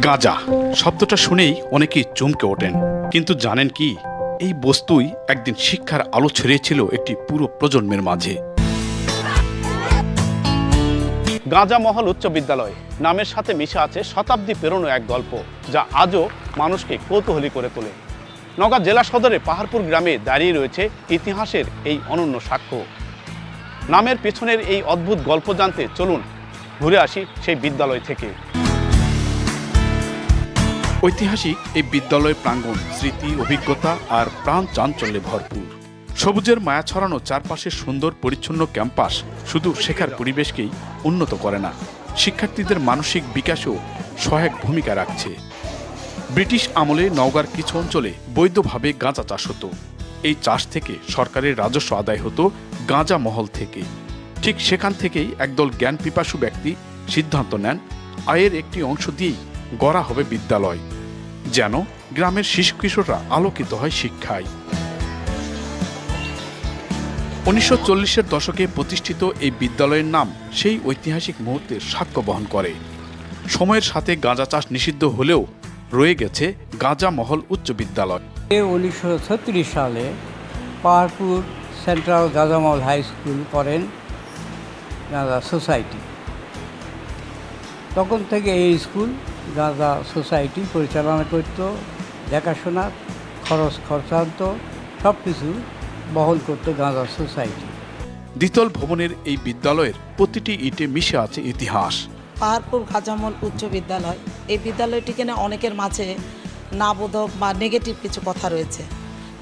গাঁজা। শব্দটা শুনেই অনেকেই চমকে ওঠেন। কিন্তু জানেন কি? এই বস্তুই একদিন শিক্ষার আলো ছড়িয়েছিল একটি পুরো প্রজন্মের মাঝে। গাঁজা মহল উচ্চ বিদ্যালয়। নামের সাথে মিশে আছে শতাব্দী পেরোনো এক গল্প, যা আজও মানুষকে কৌতূহলী করে তোলে। নওগাঁ জেলা সদরে পাহাড়পুর গ্রামে দাঁড়িয়ে রয়েছে ইতিহাসের এই অনন্য সাক্ষ্য। নামের পেছনের এই অদ্ভুত গল্প জানতে চলুন, ঘুরে আসি সেই বিদ্যালয় থেকে। ঐতিহাসিক এই বিদ্যালয় প্রাঙ্গণ, স্মৃতি, অভিজ্ঞতা আর প্রাণ চাঞ্চল্যে ভরপুর। সবুজের মায়া ছড়ানো চারপাশের সুন্দর পরিচ্ছন্ন ক্যাম্পাস শুধু শেখার পরিবেশকেই উন্নত করে না, শিক্ষার্থীদের মানসিক বিকাশেও সহায়ক ভূমিকা রাখছে। ব্রিটিশ আমলে নওগাঁর কিছু অঞ্চলে বৈধভাবে গাঁজা চাষ হতো। এই চাষ থেকে সরকারের রাজস্ব আদায় হতো গাঁজা মহল থেকে। ঠিক সেখান থেকেই একদল জ্ঞান পিপাসু ব্যক্তি সিদ্ধান্ত নেন, আয়ের একটি অংশ দিয়েই গড়া হবে বিদ্যালয়। যেন গ্রামের শিশু কিশোররা আলোকিত হয় শিক্ষায়। উনিশশো চল্লিশের দশকে প্রতিষ্ঠিত এই বিদ্যালয়ের নাম সেই ঐতিহাসিক মুহূর্তের সাক্ষ্য বহন করে। সময়ের সাথে গাঁজা চাষ নিষিদ্ধ হলেও রয়ে গেছে গাঁজা মহল উচ্চ বিদ্যালয়। উনিশশো ছত্রিশ সালে Paharpur central Gajamal high school করেন গাঁজা সোসাইটি। তখন থেকে এই স্কুল গাঁজা সোসাইটি পরিচালনা করত দেখাশোনা খরচ খরচান্ত সব কিছু বহন করতো গাঁজা সোসাইটি। দ্বিতল ভবনের এই বিদ্যালয়ের প্রতিটি ইটে মিশে আছে ইতিহাস। পাহাড়পুর খাজামল উচ্চ বিদ্যালয়। এই বিদ্যালয়টিকে নিয়ে অনেকের মাঝে নাবোধক বা নেগেটিভ কিছু কথা রয়েছে।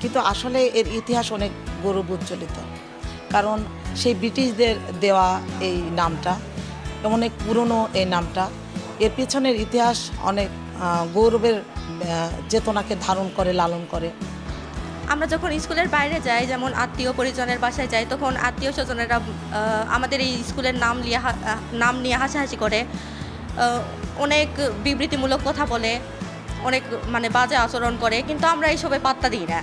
কিন্তু আসলে এর ইতিহাস অনেক গৌরব উজ্জ্বলিত কারণ সেই ব্রিটিশদের দেওয়া এই নামটা অনেক পুরনো এই নামটা এর পেছনের ইতিহাস অনেক গৌরবের চেতনাকে ধারণ করে, লালন করে। আমরা যখন স্কুলের বাইরে যাই, যেমন আত্মীয় পরিজনের বাসায় যাই, তখন আত্মীয় স্বজনেরা আমাদের এই স্কুলের নাম নিয়ে নাম নিয়ে হাসাহাসি করে। অনেক বিবৃতিমূলক কথা বলে, অনেক মানে বাজে আচরণ করে, কিন্তু আমরা এইসবে পাত্তা দিই না।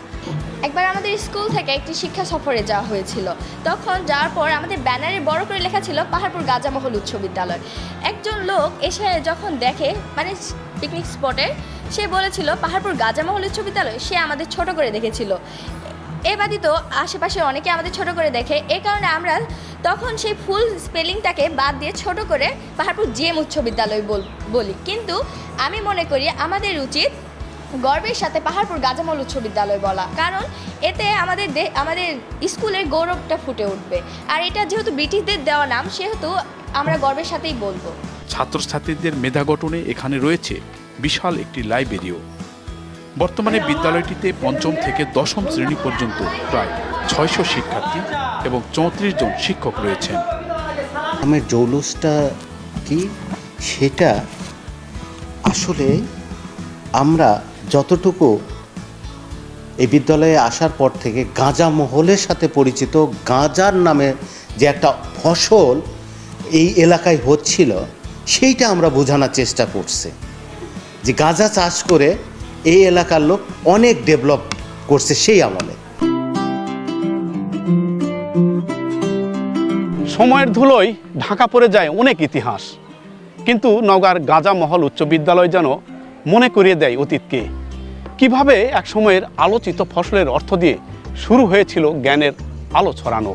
একবার আমাদের স্কুল থেকে একটি শিক্ষা সফরে যাওয়া হয়েছিল। তখন যাওয়ার পর আমাদের ব্যানারে বড় করে লেখা ছিল পাহাড়পুর গাজামহল উচ্চ বিদ্যালয়। একজন লোক এসে যখন দেখে মানে পিকনিক স্পটে সে বলেছিল, পাহাড়পুর গাজামহল উচ্চ বিদ্যালয়? সে আমাদের ছোট করে দেখেছিল। এ ব্যতীত আশেপাশে অনেকে আমাদের ছোট করে দেখে। এ কারণে আমরা তখন সেই ফুল স্পেলিংটাকে বাদ দিয়ে ছোট করে পাহাড়পুর জিএম উচ্চ বিদ্যালয় বলি। কিন্তু আমি মনে করি আমাদের উচিত গর্বের সাথে পাহাড়পুর গাজামল উচ্চ বিদ্যালয় বলা। কারণ এতে আমাদের দে- আমাদের স্কুলের গৌরবটা ফুটে উঠবে। আর এটা যেহেতু ব্রিটিশদের দেওয়া নাম সেহেতু আমরা গর্বের সাথেই বলব। ছাত্রছাত্রীদের মেধা গঠনে এখানে রয়েছে বিশাল একটি লাইব্রেরিও। বর্তমানে বিদ্যালয়টিতে পঞ্চম থেকে দশম শ্রেণি পর্যন্ত প্রায় ছয়শো শিক্ষার্থী এবং চৌত্রিশ জন শিক্ষক রয়েছেন। আমের জৌলুসটা কি? সেটা আসলে আমরা যতটুকু এই বিদ্যালয়ে আসার পর থেকে গাঁজা মহলের সাথে পরিচিত, গাঁজার নামে যে একটা ফসল এই এলাকায় হচ্ছিল, সেইটা আমরা বোঝানোর চেষ্টা করছি। যে গাঁজা চাষ করে এই এলাকার লোক অনেক ডেভেলপ করছে সেই আমলে। সময়ের ধুলোয় ঢাকা পড়ে যায় অনেক ইতিহাস। কিন্তু নগার গাজা মহল উচ্চ বিদ্যালয় যেন মনে করিয়ে দেয় অতীতকে। কীভাবে এক সময়ের আলোচিত ফসলের অর্থ দিয়ে শুরু হয়েছিল জ্ঞানের আলো ছড়ানো?